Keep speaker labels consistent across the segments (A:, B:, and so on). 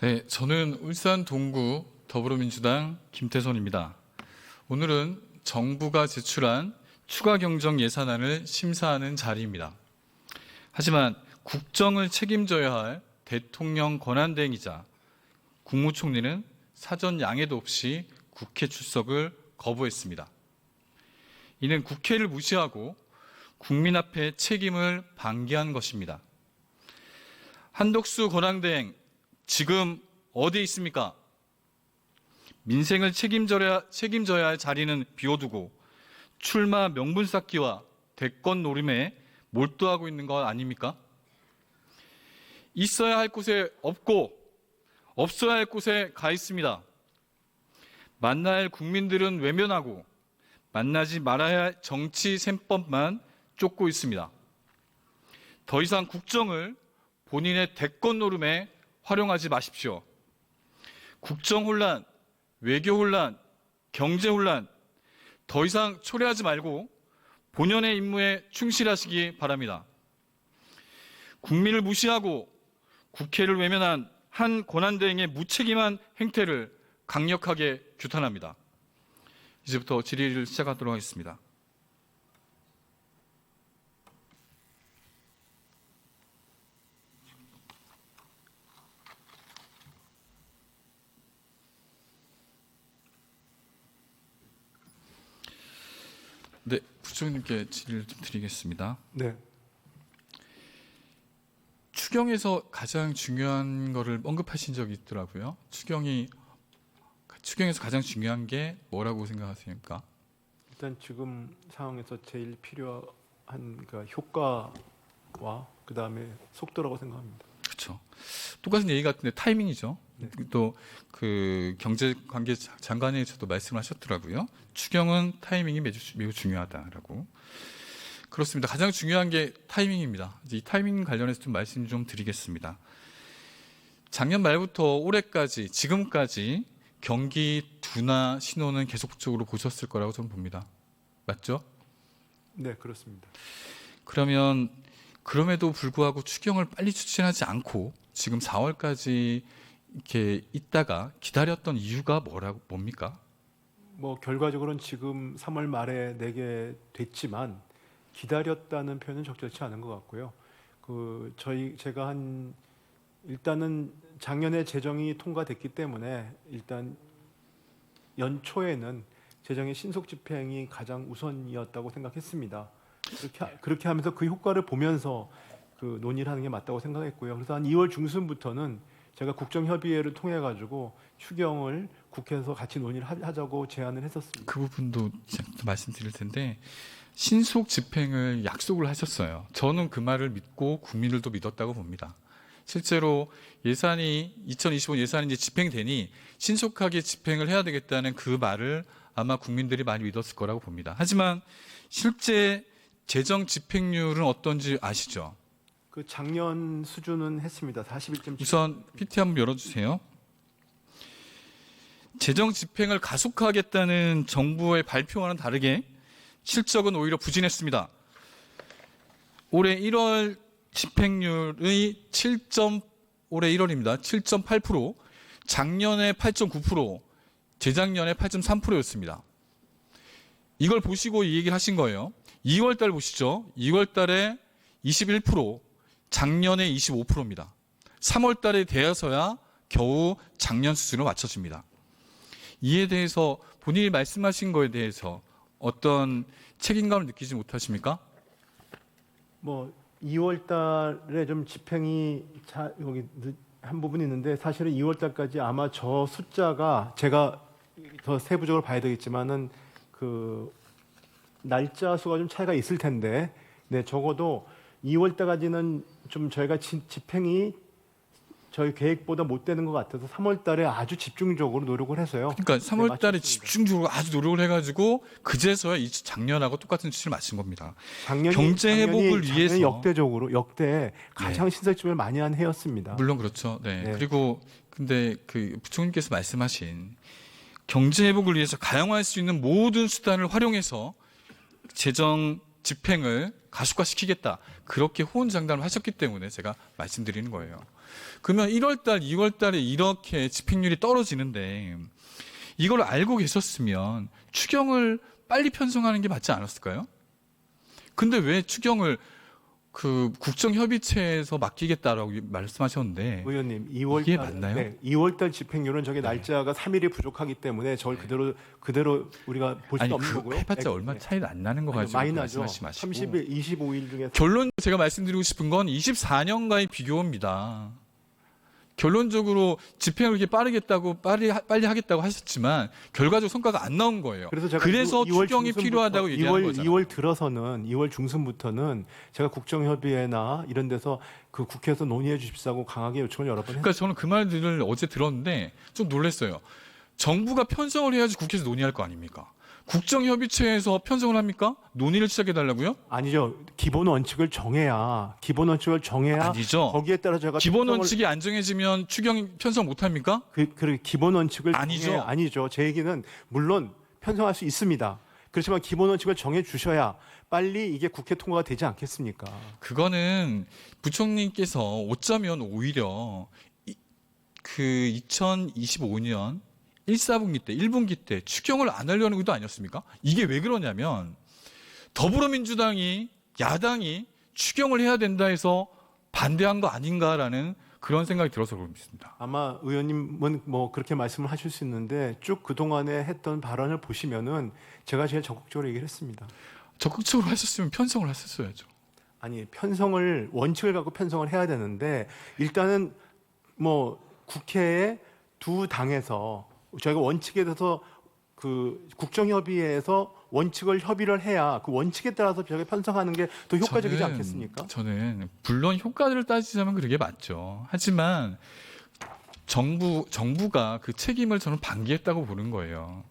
A: 네, 저는 울산 동구 더불어민주당 김태선입니다. 오늘은 정부가 제출한 추가 경정 예산안을 심사하는 자리입니다. 하지만 국정을 책임져야 할 대통령 권한대행이자 국무총리는 사전 양해도 없이 국회 출석을 거부했습니다. 이는 국회를 무시하고 국민 앞에 책임을 방기한 것입니다. 한덕수 권한대행 지금 어디 있습니까? 민생을 책임져야, 책임져야 할 자리는 비워두고 출마 명분 쌓기와 대권 노림에 몰두하고 있는 것 아닙니까? 있어야 할 곳에 없고 없어야 할 곳에 가 있습니다. 할 국민들은 외면하고 만나지 말아야 할 정치 셈법만 쫓고 있습니다. 더 이상 국정을 본인의 대권 노름에 활용하지 마십시오. 국정 혼란, 외교 혼란, 경제 혼란 더 이상 초래하지 말고 본연의 임무에 충실하시기 바랍니다. 국민을 무시하고 국회를 외면한 한 권한대행의 무책임한 행태를 강력하게 규탄합니다. 이제부터 질의를 시작하도록 하겠습니다. 네, 부총님께 질의를 좀 드리겠습니다.
B: 네.
A: 추경에서 가장 중요한 거를 언급하신 적이 있더라고요. 추경이 추경에서 가장 중요한 게 뭐라고 생각하십니까?
B: 일단 지금 상황에서 제일 필요한 그 효과와 그 다음에 속도라고 생각합니다.
A: 그렇죠. 똑같은 얘기 같은데 타이밍이죠.
B: 네.
A: 또그 경제관계 장관에서도 말씀을 하셨더라고요. 추경은 타이밍이 매우, 매우 중요하다라고. 그렇습니다. 가장 중요한 게 타이밍입니다. 이 타이밍 관련해서 좀 말씀 좀 드리겠습니다. 작년 말부터 올해까지 지금까지 경기 둔화 신호는 계속적으로 보셨을 거라고 저는 봅니다. 맞죠?
B: 네, 그렇습니다.
A: 그러면 그럼에도 불구하고 추경을 빨리 추진하지 않고 지금 4월까지 이렇게 있다가 기다렸던 이유가 뭐라고 뭡니까?
B: 뭐 결과적으로는 지금 3월 말에 내게 됐지만 기다렸다는 표현은 적절치 않은 것 같고요. 그 저희 제가 한 일단은 작년에 재정이 통과됐기 때문에 일단 연초에는 재정의 신속 집행이 가장 우선이었다고 생각했습니다. 그렇게 하- 그렇게 하면서 그 효과를 보면서 그 논의를 하는 게 맞다고 생각했고요. 그래서 한 2월 중순부터는 제가 국정협의회를 통해 가지고 추경을 국회에서 같이 논의를 하- 하자고 제안을 했었습니다.
A: 그 부분도 말씀드릴 텐데 신속 집행을 약속을 하셨어요. 저는 그 말을 믿고 국민들도 믿었다고 봅니다. 실제로 예산이 2025 예산이 이제 집행되니 신속하게 집행을 해야 되겠다는 그 말을 아마 국민들이 많이 믿었을 거라고 봅니다. 하지만 실제 재정 집행률은 어떤지 아시죠?
B: 그 작년 수준은 했습니다. 41.7.
A: 우선 PT 한번 열어주세요. 재정 집행을 가속화하겠다는 정부의 발표와는 다르게 실적은 오히려 부진했습니다. 올해 1월 집행률의 7. 올해 1월입니다. 7.8%, 작년에 8.9%, 재작년에 8.3%였습니다. 이걸 보시고 이 얘기를 하신 거예요. 2월 달 보시죠. 2월 달에 21%, 작년에 25%입니다. 3월 달에 되어서야 겨우 작년 수준을 맞춰줍니다. 이에 대해서 본인이 말씀하신 거에 대해서 어떤 책임감을 느끼지 못하십니까?
B: 뭐 2월 달에 좀 집행이 자, 여기 늦- 한 부분이 있는데 사실은 2월 달까지 아마 저 숫자가 제가 더 세부적으로 봐야 되겠지만은 그 날짜 수가 좀 차이가 있을 텐데 네 적어도 2월 달까지는 좀 저희가 지- 집행이 저희 계획보다 못 되는 것 같아서 3월 달에 아주 집중적으로 노력을 해서요.
A: 그러니까 3월 달에
B: 맞췄습니다.
A: 집중적으로 아주 노력을 해가지고 그제서야 이 작년하고 똑같은 수치를 맞춘 겁니다.
B: 작년이,
A: 경제 회복을
B: 작년이
A: 위해서.
B: 역대적으로 역대 가장 신설집을 많이 한 해였습니다.
A: 물론 그렇죠. 네.
B: 네.
A: 그리고 근데 그 부총님께서 말씀하신 경제 회복을 위해서 가용할 수 있는 모든 수단을 활용해서 재정 집행을 가속화시키겠다. 그렇게 호언장담을 하셨기 때문에 제가 말씀드리는 거예요. 그러면 1월 달, 2월 달에 이렇게 집행률이 떨어지는데 이걸 알고 계셨으면 추경을 빨리 편성하는 게 맞지 않았을까요? 근데 왜 추경을 그 국정협의체에서 맡기겠다라고 말씀하셨는데
B: 의원님 2월
A: 이게
B: 달,
A: 맞나요?
B: 네, 2월 달 집행률은 저게 날짜가 3일이 부족하기 때문에 저걸 그대로 그대로 우리가 볼 수
A: 아니
B: 없는
A: 그
B: 거고요.
A: 해봤자
B: 네,
A: 얼마
B: 네.
A: 차이도 안 나는 거
B: 아니,
A: 가지고
B: 많이 나죠.
A: 말씀하시지 마시고
B: 30일, 25일 중에
A: 결론 제가 말씀드리고 싶은 건 24년과의 비교입니다. 결론적으로 집행을 이렇게 빠르겠다고 빨리 하- 빨리 하겠다고 하셨지만 결과적 성과가 안 나온 거예요.
B: 그래서 제가
A: 그래서
B: 2월
A: 추경이 필요하다고 얘기하는
B: 2월,
A: 거잖아요.
B: 2월 들어서는 2월 중순부터는 제가 국정협의회나 이런 데서 그 국회에서 논의해 주십사고 강하게 요청을 여러 번 했어요.
A: 그러니까 저는 그 말들을 어제 들었는데 좀 놀랐어요. 정부가 편성을 해야지 국회에서 논의할 거 아닙니까? 국정협의체에서 편성을 합니까? 논의를 시작해 달라고요?
B: 아니죠. 기본 원칙을 정해야 기본 원칙을 정해야
A: 아니죠.
B: 거기에 따라 제가
A: 기본
B: 편성을-
A: 원칙이 안 정해지면 추경 편성 못 합니까?
B: 그, 그 기본 원칙을
A: 아니죠.
B: 정해 아니죠. 제 얘기는 물론 편성할 수 있습니다. 그렇지만 기본 원칙을 정해 주셔야 빨리 이게 국회 통과가 되지 않겠습니까?
A: 그거는 부총리께서 어쩌면 오히려 이- 그 2025년 1사분기 때, 1분기 때 추경을 안 하려는 것도 아니었습니까? 이게 왜 그러냐면 더불어민주당이 야당이 추경을 해야 된다 해서 반대한 거 아닌가라는 그런 생각이 들어서 그렇습니다.
B: 아마 의원님은 뭐 그렇게 말씀을 하실 수 있는데 쭉 그동안에 했던 발언을 보시면은 제가 제일 적극적으로 얘기를 했습니다.
A: 적극적으로 하셨으면 편성을 하셨어야죠.
B: 아니 편성을 원칙을 갖고 편성을 해야 되는데 일단은 뭐 국회에 두 당에서 저희가 원칙에 대해서 그 국정협의회에서 원칙을 협의를 해야 그 원칙에 따라서 저희가 편성하는 게 더 효과적이지
A: 저는-
B: 않겠습니까?
A: 저는 물론 효과를 따지자면 그게 맞죠. 하지만 정부 정부가 그 책임을 저는 방기했다고 보는 거예요.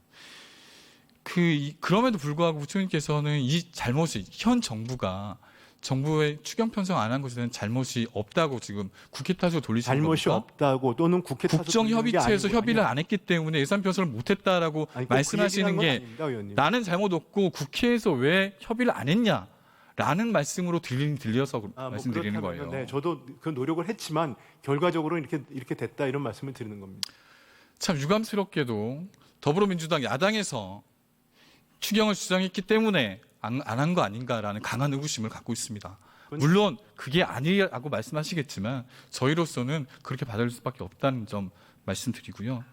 A: 그 이- 그럼에도 불구하고 부총리께서는 이 잘못이 현 정부가 정부의 추경 편성 안 한 것에 대한 잘못이 없다고 지금 국회 탓으로 돌리시는
B: 잘못이
A: 겁니까?
B: 없다고 또는 국회 탓을
A: 국정협의체에서 협의를 안 했기 때문에 예산 편성을 못했다라고
B: 아니,
A: 말씀하시는
B: 한게건 아닙니다.
A: 나는 잘못 없고 국회에서 왜 협의를 안 했냐 라는 말씀으로 들리, 들려서
B: 아, 뭐
A: 말씀드리는 거예요.
B: 네, 저도 그 노력을 했지만 결과적으로 이렇게 이렇게 됐다 이런 말씀을 드리는 겁니다.
A: 참 유감스럽게도 더불어민주당 야당에서 추경을 주장했기 때문에 안한거 아닌가라는 강한 의구심을 갖고 있습니다. 물론 그게 아니라고 말씀하시겠지만 저희로서는 그렇게 받을 수밖에 없다는 점 말씀드리고요.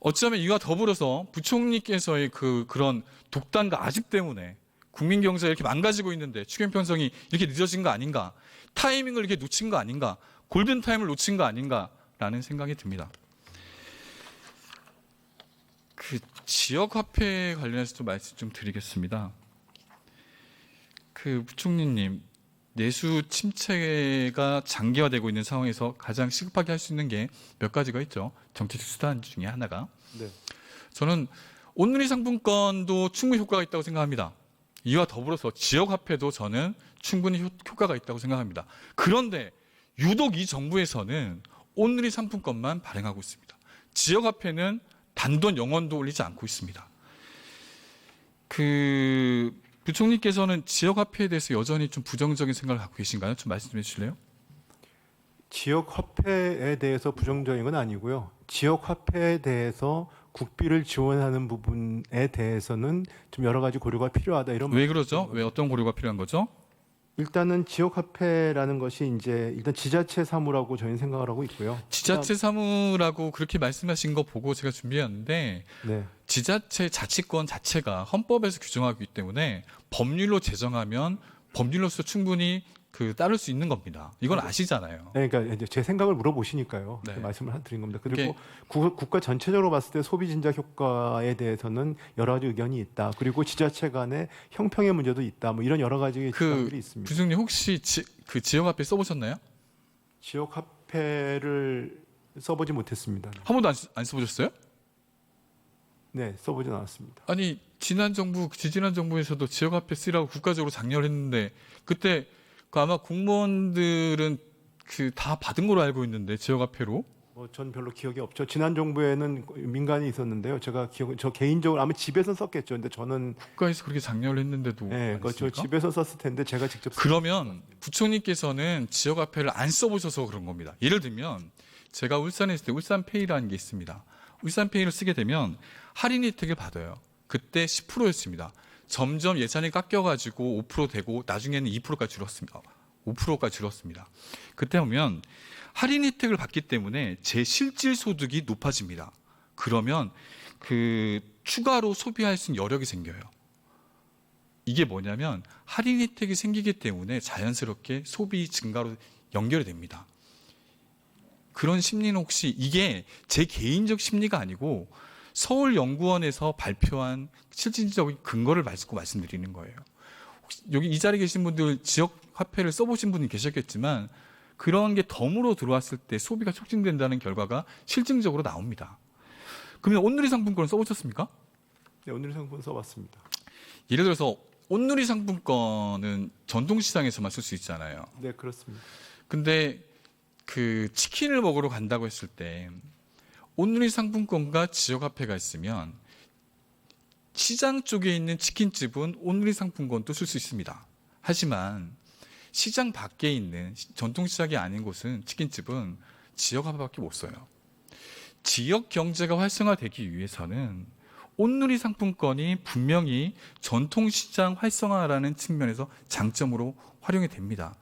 A: 어쩌면 이와 더불어서 부총리께서의 그 그런 독단과 아집 때문에 국민 경제가 이렇게 망가지고 있는데 추경 편성이 이렇게 늦어진 거 아닌가? 타이밍을 이렇게 놓친 거 아닌가? 골든 타임을 놓친 거 아닌가라는 생각이 듭니다. 그 지역 화폐 관련해서 좀 말씀 좀 드리겠습니다. 그 부총리님 내수 침체가 장기화되고 있는 상황에서 가장 시급하게 할 수 있는 게 몇 가지가 있죠. 정책 수단 중에 하나가
B: 네.
A: 저는 온누리 상품권도 충분히 효과가 있다고 생각합니다. 이와 더불어서 지역 화폐도 저는 충분히 효- 효과가 있다고 생각합니다. 그런데 유독 이 정부에서는 온누리 상품권만 발행하고 있습니다. 지역 화폐는 단돈 영원도 올리지 않고 있습니다. 그부 총리께서는 지역 화폐에 대해서 여전히 좀 부정적인 생각을 갖고 계신가요? 좀 말씀 좀 해주실래요?
B: 지역 화폐에 대해서 부정적인 건 아니고요. 지역 화폐에 대해서 국비를 지원하는 부분에 대해서는 좀 여러 가지 고려가 필요하다 이런
A: 왜 그러죠? 왜 어떤 고려가 필요한 거죠?
B: 일단은 지역 화폐라는 것이 이제 일단 지자체 사무라고 저희는 생각을 하고 있고요.
A: 지자체 사무라고 그렇게 말씀하신 거 보고 제가 준비했는데
B: 네.
A: 지자체 자치권 자체가 헌법에서 규정하기 때문에 법률로 제정하면 법률로서 충분히 그 따를 수 있는 겁니다. 이건 아시잖아요.
B: 네, 그러니까 이제 제 생각을 물어보시니까요.
A: 네.
B: 그 말씀을 한- 드린 겁니다. 그리고 국, 국가 전체적으로 봤을 때 소비 진작 효과에 대해서는 여러 가지 의견이 있다. 그리고 지자체 간의 형평의 문제도 있다. 뭐 이런 여러 가지
A: 그
B: 주장들이 있습니다.
A: 부장님 혹시 지, 그 지역 화폐 써보셨나요?
B: 지역 화폐를 써보지 못했습니다.
A: 한 번도 안, 쓰- 안 써보셨어요?
B: 네, 써보진 않았습니다.
A: 아니 지난 정부 지지난 정부에서도 지역 화폐 쓰라고 국가적으로 장려를 했는데 그때 그 아마 공무원들은 그 다 받은 걸로 알고 있는데 지역 화폐로
B: 어, 전 별로 기억이 없죠. 지난 정부에는 민간이 있었는데요. 제가 기억, 저 개인적으로 아마 집에서 썼겠죠. 근데 저는
A: 국가에서 그렇게 장려를 했는데도
B: 예,
A: 안
B: 그저
A: 했습니까?
B: 집에서 썼을 텐데 제가 직접 썼-
A: 그러면 부총리께서는 지역 화폐를 안 써보셔서 그런 겁니다. 예를 들면 제가 울산에 있을 때 울산페이라는 게 있습니다. 울산페이를 쓰게 되면 할인 혜택을 받아요. 그때 10%였습니다. 점점 예산이 깎여가지고 5% 되고 나중에는 2%까지 줄었습니다. 5%까지 줄었습니다. 그때 보면 할인 혜택을 받기 때문에 제 실질 소득이 높아집니다. 그러면 그 추가로 소비할 수 있는 여력이 생겨요. 이게 뭐냐면 할인 혜택이 생기기 때문에 자연스럽게 소비 증가로 연결이 됩니다. 그런 심리는 혹시 이게 제 개인적 심리가 아니고 서울연구원에서 발표한 실질적인 근거를 말고 말씀드리는 거예요. 여기 이 자리에 계신 분들 지역 화폐를 써보신 분이 계셨겠지만 그런 게 덤으로 들어왔을 때 소비가 촉진된다는 결과가 실증적으로 나옵니다. 그러면 온누리 상품권을 써보셨습니까?
B: 네, 오늘 상품 써봤습니다.
A: 예를 들어서 온누리 상품권은 전통시장에서만 쓸 수 있잖아요.
B: 네, 그렇습니다.
A: 근데 그 치킨을 먹으러 간다고 했을 때 온누리 상품권과 지역화폐가 있으면 시장 쪽에 있는 치킨집은 온누리 상품권도 쓸 수 있습니다. 하지만 시장 밖에 있는 시- 전통시장이 아닌 곳은 치킨집은 지역화폐밖에 못 써요. 지역 경제가 활성화되기 위해서는 온누리 상품권이 분명히 전통시장 활성화라는 측면에서 장점으로 활용이 됩니다.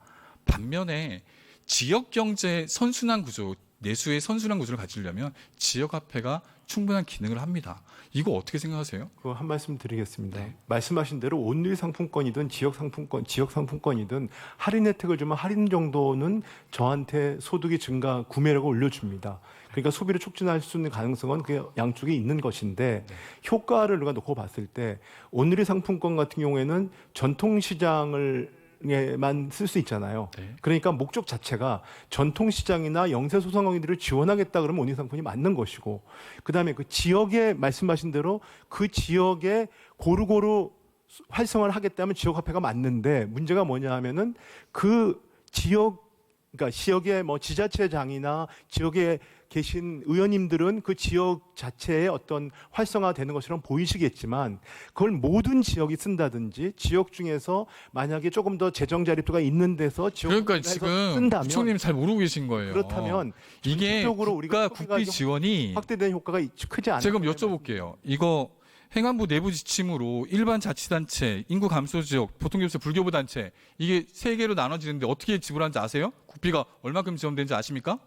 A: 반면에 지역 경제 선순환 구조, 내수의 선순환 구조를 가지려면 지역 화폐가 충분한 기능을 합니다. 이거 어떻게 생각하세요?
B: 그한 말씀 드리겠습니다.
A: 네.
B: 말씀하신 대로 온누리 상품권이든 지역 상품권, 지역 상품권이든 할인 혜택을 주면 할인 정도는 저한테 소득이 증가, 구매력을 올려줍니다. 그러니까 소비를 촉진할 수 있는 가능성은 그 양쪽에 있는 것인데
A: 네.
B: 효과를 우리가 놓고 봤을 때 온누리 상품권 같은 경우에는 전통 시장을 에만 쓸 수 있잖아요.
A: 네.
B: 그러니까 목적 자체가 전통 시장이나 영세 소상공인들을 지원하겠다 그러면 온리 상품이 맞는 것이고 그다음에 그 지역에 말씀하신 대로 그 지역에 고루고루 수- 활성화를 하겠다면 지역 화폐가 맞는데 문제가 뭐냐 하면은 그 지역 그러니까 지역의 뭐 지자체장이나 지역에 계신 의원님들은 그 지역 자체의 어떤 활성화되는 것처럼 보이시겠지만 그걸 모든 지역이 쓴다든지 지역 중에서 만약에 조금 더 재정 자립도가 있는 데서 지역
A: 그러니까 지금
B: 쓴다면
A: 부총님 잘 모르고 계신 거예요.
B: 그렇다면
A: 이게
B: 전체적으로 우리가
A: 국가 국비 지원이
B: 확대된 효과가 크지 않아요.
A: 제가 그럼 여쭤볼게요. 이거 행안부 내부 지침으로 일반 자치단체, 인구 감소 지역, 보통교섭 불교부 단체 이게 세 개로 나눠지는데 어떻게 지불하는지 아세요? 국비가 얼마큼 지원되는지 아십니까?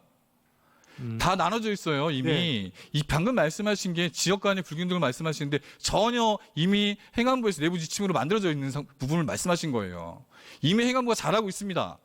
B: 음.
A: 다 나눠져 있어요 이미
B: 네.
A: 이 방금 말씀하신 게 지역 간의 불균등을 말씀하시는데 전혀 이미 행안부에서 내부 지침으로 만들어져 있는 상- 부분을 말씀하신 거예요 이미 행안부가 잘하고 있습니다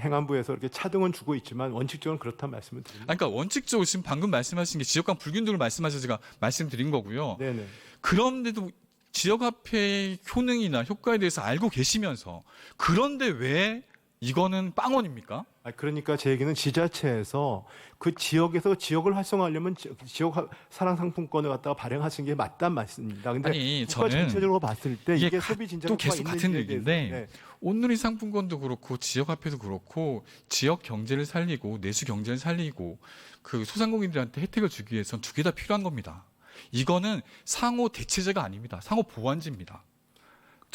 B: 행안부에서 이렇게 차등은 주고 있지만 원칙적으로 그렇다는 말씀을 드립니다.
A: 그러니까 원칙적으로 지금 방금 말씀하신 게 지역 간 불균등을 말씀하셔서 제가 말씀드린 거고요
B: 네네.
A: 그런데도 지역화폐의 효능이나 효과에 대해서 알고 계시면서 그런데 왜 이거는 빵원입니까?
B: 아, 그러니까 제 얘기는 지자체에서 그 지역에서 지역을 활성화하려면 지- 지역 화- 사랑 상품권을 갖다가 발행하시는 게 맞단 말씀입니다. 근데
A: 아니
B: 국가
A: 저는
B: 전체적으로 봤을 때
A: 이게
B: 이게
A: 가-
B: 소비 진짜
A: 또 계속 같은 얘기인데
B: 네.
A: 온누리 상품권도 그렇고 지역 화폐도 그렇고 지역 경제를 살리고 내수 경제를 살리고 그 소상공인들한테 혜택을 주기 위해선 두 개 다 필요한 겁니다. 이거는 상호 대체제가 아닙니다. 상호 보완제입니다.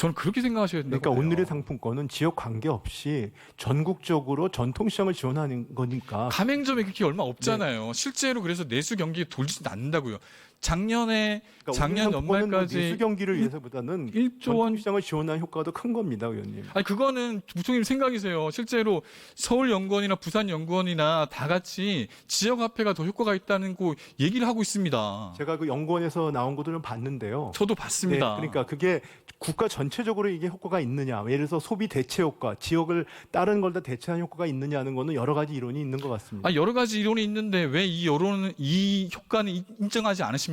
A: 저는 그렇게 생각하셔야 된다고
B: 그러니까. 온누리 상품권은 지역 관계 없이 전국적으로 전통 시장을 지원하는 거니까
A: 가맹점이 그렇게 얼마
B: 네.
A: 없잖아요. 실제로 그래서 내수 경기 돌지 않는다고요. 작년에
B: 그러니까
A: 작년 연말까지
B: 내수 경기를 위해서보다는
A: 1조
B: 전통
A: 원
B: 시장을 지원하는 효과가 더큰 겁니다, 의원님.
A: 아니 그거는 부총님 생각이세요. 실제로 서울 연구원이나 부산 연구원이나 다 같이 지역 화폐가 더 효과가 있다는 거 얘기를 하고 있습니다.
B: 제가 그 연구원에서 나온 것도 좀 봤는데요.
A: 저도 봤습니다.
B: 네, 그러니까 그게 국가 전체적으로 이게 효과가 있느냐, 예를 들어서 소비 대체 효과, 지역을 다른 걸 다 대체하는 효과가 있느냐는 거는 여러 가지 이론이 있는 것 같습니다.
A: 아, 여러 가지 이론이 있는데 왜 이 여론은 이 효과는 인- 인정하지 않으십니까?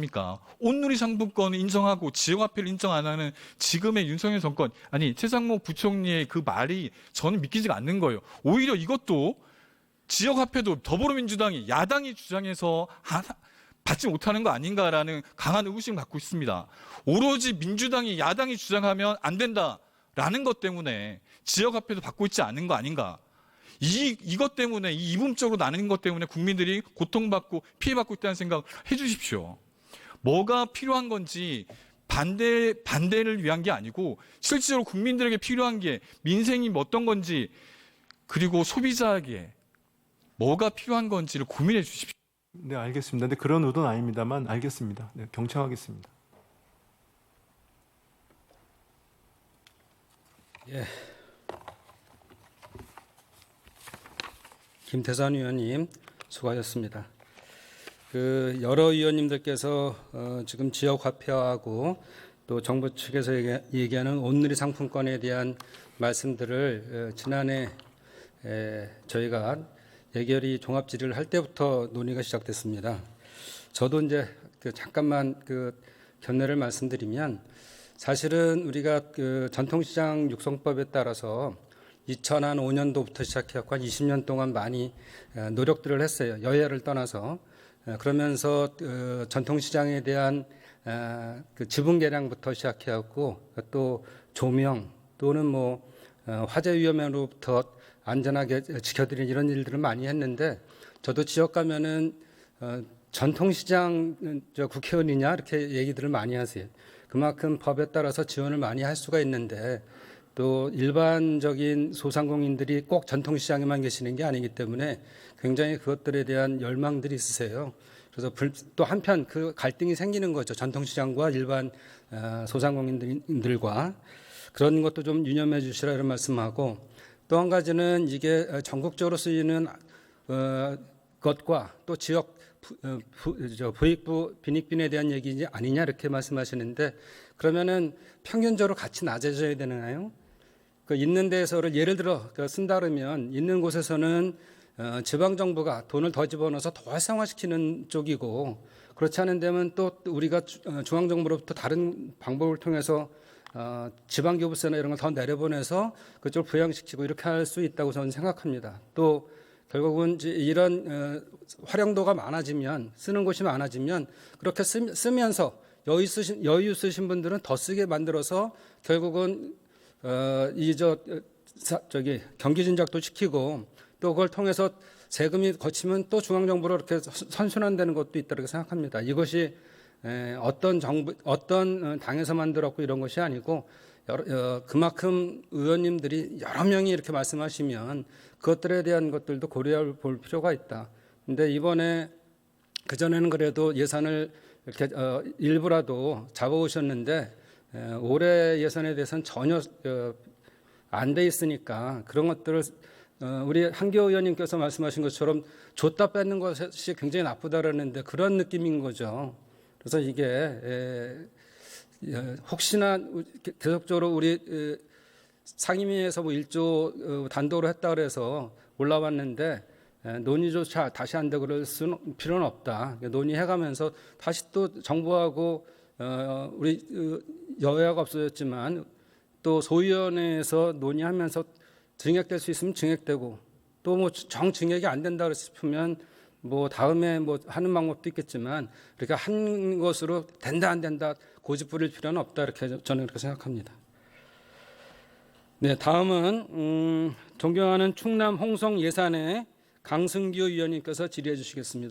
A: 온누리 상품권을 인정하고 지역화폐를 인정 안 하는 지금의 윤석열 정권 아니 최상목 부총리의 그 말이 저는 믿기지가 않는 거예요. 오히려 이것도 지역화폐도 더불어민주당이 야당이 주장해서 하- 받지 못하는 거 아닌가라는 강한 의구심을 갖고 있습니다. 오로지 민주당이 야당이 주장하면 안 된다라는 것 때문에 지역화폐도 받고 있지 않은 거 아닌가? 이 이것 때문에 이 이분적으로 나는 것 때문에 국민들이 고통받고 피해받고 있다는 생각 해 주십시오. 뭐가 필요한 건지 반대 반대를 위한 게 아니고 실제로 국민들에게 필요한 게 민생이 어떤 건지 그리고 소비자에게 뭐가 필요한 건지를 고민해 주십시오.
B: 네, 알겠습니다. 근데 그런 의도는 아닙니다만 알겠습니다. 네, 경청하겠습니다.
C: 김태선 의원님 수고하셨습니다. 그 여러 의원님들께서 어, 지금 지역 화폐화하고 또 정부 측에서 얘기- 얘기하는 온누리 상품권에 대한 말씀들을 어, 지난해 에, 저희가 예결위 종합 질의를 할 때부터 논의가 시작됐습니다. 저도 이제 그 잠깐만 그 견해를 말씀드리면 사실은 우리가 그 전통시장 육성법에 따라서 2005년도부터 시작해갖고 한 20년 동안 많이 어, 노력들을 했어요. 여야를 떠나서 어, 그러면서 어, 전통시장에 대한 어, 그 지분 개량부터 시작해갖고 또 조명 또는 뭐 어, 화재 위험으로부터 안전하게 지켜드리는 이런 일들을 많이 했는데 저도 지역 가면은 어, 전통시장 국회의원이냐 이렇게 얘기들을 많이 하세요. 그만큼 법에 따라서 지원을 많이 할 수가 있는데 또 일반적인 소상공인들이 꼭 전통시장에만 계시는 게 아니기 때문에 굉장히 그것들에 대한 열망들이 있으세요. 그래서 불- 또 한편 그 갈등이 생기는 거죠. 전통시장과 일반 어, 소상공인들과 그런 것도 좀 유념해 주시라 이런 말씀하고 또 한 가지는 이게 어, 전국적으로 쓰이는 어, 것과 또 지역 부, 어, 부익부 빈익빈에 대한 얘기 아니냐 이렇게 말씀하시는데 그러면은 평균적으로 같이 낮아져야 되나요? 그 있는 데서를 예를 들어 그 쓴다 그러면 있는 곳에서는 어, 지방 정부가 돈을 더 집어넣어서 더 활성화시키는 쪽이고 그렇지 않은 데면 또 우리가 주- 어, 중앙 정부로부터 다른 방법을 통해서 어, 지방 교부세나 이런 걸 더 내려보내서 그쪽을 부양시키고 이렇게 할 수 있다고 저는 생각합니다. 또 결국은 이런 어, 활용도가 많아지면 쓰는 곳이 많아지면 그렇게 쓰, 쓰면서 여유 쓰신 여유 쓰신 분들은 더 쓰게 만들어서 결국은 어, 이저 저기 경기 진작도 시키고 또 그걸 통해서 세금이 거치면 또 중앙 정부로 이렇게 선- 선순환되는 것도 있다고 생각합니다. 이것이 에, 어떤 정부 어떤 어, 당에서 만들었고 이런 것이 아니고 여러, 어, 그만큼 의원님들이 여러 명이 이렇게 말씀하시면 그것들에 대한 것들도 고려해 볼 필요가 있다. 근데 이번에 그 전에는 그래도 예산을 이렇게 어, 일부라도 잡아오셨는데 에, 올해 예산에 대해서는 전혀 어, 안돼 있으니까 그런 것들을 어, 우리 한교 의원님께서 말씀하신 것처럼 줬다 뺏는 것이 굉장히 나쁘다라는데 그런 느낌인 거죠. 그래서 이게 에, 에, 혹시나 우- 계속적으로 우리 에, 상임위에서 뭐 1조 어, 단도로 했다 그래서 올라왔는데 에, 논의조차 다시 한다 그럴 수는 필요는 없다. 논의해가면서 다시 또 정부하고 어, 우리 어, 여야가 없어졌지만 또 소위원회에서 논의하면서 증액될 수 있으면 증액되고 또 뭐 정증액이 안 된다 싶으면 뭐 다음에 뭐 하는 방법도 있겠지만 이렇게 한 것으로 된다 안 된다 고집 부릴 필요는 없다 이렇게 저는 그렇게 생각합니다. 네, 다음은 음, 존경하는 충남 홍성 예산의 강승규 의원님께서 질의해 주시겠습니다.